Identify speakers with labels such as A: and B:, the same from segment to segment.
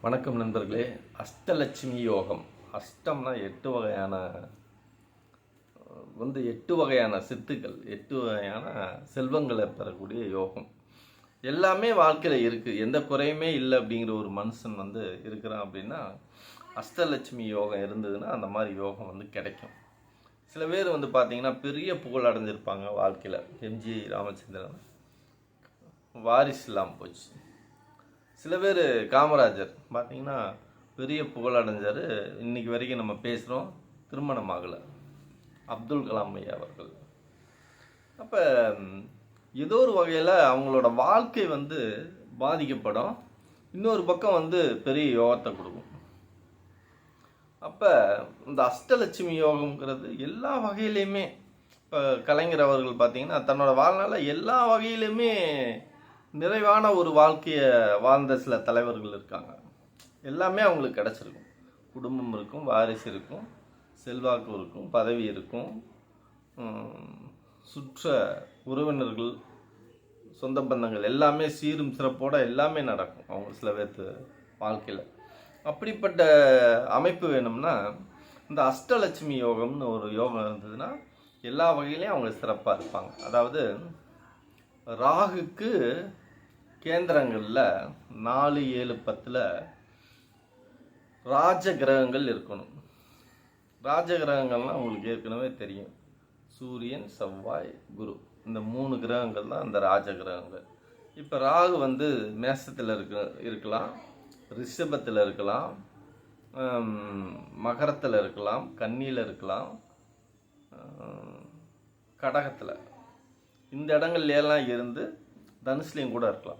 A: வணக்கம் நண்பர்களே. அஷ்டலட்சுமி யோகம். அஷ்டம்னா எட்டு வகையான வந்து எட்டு வகையான சித்துக்கள் எட்டு வகையான செல்வங்களை பெறக்கூடிய யோகம். எல்லாமே வாழ்க்கையில் இருக்குது எந்த குறையுமே இல்லை அப்படிங்கிற ஒரு மனுஷன் வந்து இருக்கிறான் அப்படின்னா அஷ்டலட்சுமி யோகம் இருந்ததுன்னா அந்த மாதிரி யோகம் வந்து கிடைக்கும். சில பேர் வந்து பார்த்திங்கன்னா பெரிய புகழ் அடைஞ்சிருப்பாங்க வாழ்க்கையில். M G Ramachandran. வாரிசு இல்லாமல் போச்சு. சில பேர் காமராஜர். பார்த்தீங்கன்னா பெரிய புகழ் அடைஞ்சார் இன்றைக்கி வரைக்கும் நம்ம பேசுகிறோம் திருமணம் ஆகலை. அப்துல் கலாம் ஐயா அவர்கள். அப்போ ஏதோ ஒரு வகையில் அவங்களோட வாழ்க்கை வந்து பாதிக்கப்படும். இன்னொரு பக்கம் வந்து பெரிய யோகத்தை கொடுக்கும். அப்போ இந்த அஷ்டலட்சுமி யோகம்ங்கிறது எல்லா வகையிலையுமே இப்போ கலைஞர் அவர்கள் பார்த்தீங்கன்னா தன்னோட வாழ்நாளில் எல்லா வகையிலையுமே நிறைவான ஒரு வாழ்க்கையை வாழ்ந்த சில தலைவர்கள் இருக்காங்க. எல்லாமே அவங்களுக்கு கிடச்சிருக்கும். குடும்பம் இருக்கும் வாரிசு இருக்கும் செல்வாக்கு இருக்கும் பதவி இருக்கும். சுற்ற உறவினர்கள் சொந்த பந்தங்கள் எல்லாமே சீரும் சிறப்போடு எல்லாமே நடக்கும் அவங்க சில பேர்த்து வாழ்க்கையில். அப்படிப்பட்ட அமைப்பு வேணும்னா இந்த அஷ்டலட்சுமி யோகம்னு ஒரு யோகம் இருந்ததுன்னா எல்லா வகையிலையும் அவங்க சிறப்பாக இருப்பாங்க. அதாவது ராகுக்கு கேந்திரங்களில் நாலு ஏழு பத்தில் ராஜ கிரகங்கள் இருக்கணும். ராஜ கிரகங்கள்லாம் உங்களுக்கு ஏற்கனவே தெரியும். சூரியன் செவ்வாய் குரு. இந்த மூணு கிரகங்கள் தான் அந்த ராஜ கிரகங்கள். இப்போ ராகு வந்து மேசத்தில் இருக்க இருக்கலாம். ரிஷபத்தில் இருக்கலாம். மகரத்தில் இருக்கலாம். கன்னியில் இருக்கலாம். கடகத்தில். இந்த இடங்கள்லாம் இருந்து தனுஷ்லேயும் கூட இருக்கலாம்.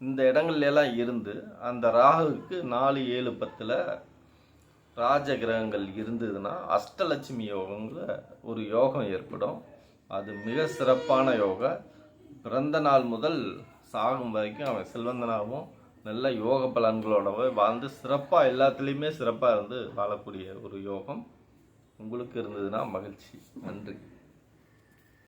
A: இந்த இடங்கள்லாம் இருந்து அந்த ராகுவுக்கு நாலு ஏழு பத்தில் ராஜ கிரகங்கள் இருந்ததுன்னா அஷ்டலட்சுமி யோகங்கிற ஒரு யோகம் ஏற்படும். அது மிக சிறப்பான யோகம் பிறந்த நாள் முதல் சாகும் வரைக்கும் அவன் செல்வந்தனாகவும் நல்ல யோக பலன்களோடவே வாழ்ந்து சிறப்பாக எல்லாத்துலேயுமே சிறப்பாக இருந்து வாழக்கூடிய ஒரு யோகம். உங்களுக்கு இருந்ததுன்னா மகிழ்ச்சி. நன்றி.